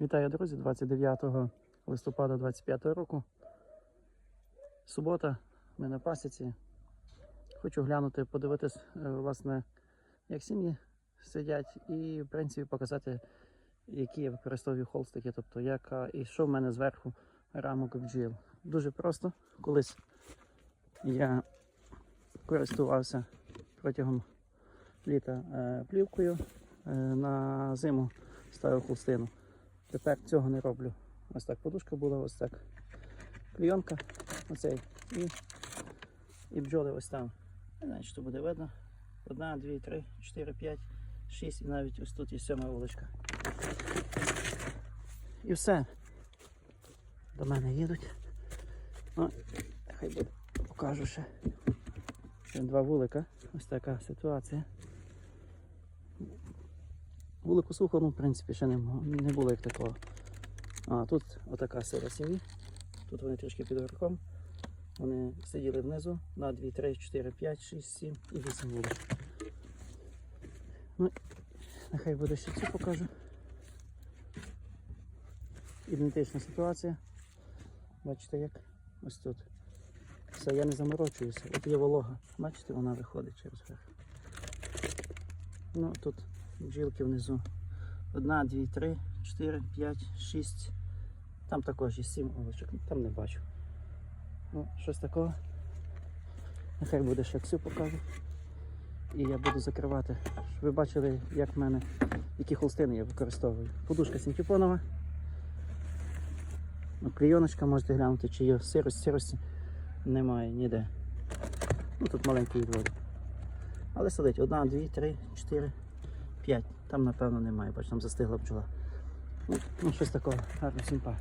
Вітаю, друзі, 29 листопада 25 року. Субота, ми на пасіці. Хочу глянути, подивитись, е, власне, як сім'ї сидять, і, в принципі, показати, які я використовую холстики, тобто яка і що в мене зверху рамок бджіл. Дуже просто. Колись я користувався протягом літа е, плівкою, е, на зиму ставив холстину. Тепер цього не роблю. Ось так подушка була, ось так клейонка, оцей і, і бджоли ось там. Не знаю, то буде видно. Одна, дві, три, чотири, п'ять, шість і навіть ось тут є сьома вуличка. І все. До мене їдуть. Ну, хай буде, покажу. Ще Два вулика. Ось така ситуація. Вулику сухо, ну, в принципі, ще не, не було як такого. А тут отака сира сім'ї. Тут вони трішки під верхом. Вони сиділи внизу на 2, 3, 4, 5, 6, 7 і 8 вулик. Ну, нехай буде ще цю покажу. Ідентична ситуація. Бачите як? Ось тут. Все, я не заморочуюся. От є волога. Бачите, вона виходить через верх. Ну, тут бджілки внизу. Одна, дві, три, чотири, п'ять, шість. Там також є сім овочок, там не бачу. Ну, щось такого. Нехай буде ще цю покажу. І я буду закривати. Щоб ви бачили, як в мене, які холстини я використовую. Подушка синтепонова. Ну, клейоночка можете глянути, чи є сирость, сирості немає ніде. Ну тут маленький відвод. Але сидить одна, дві, три, чотири, п'ять. Там напевно немає, бач, там застигла бджола. Ну, ну щось такого, гарна сімпа.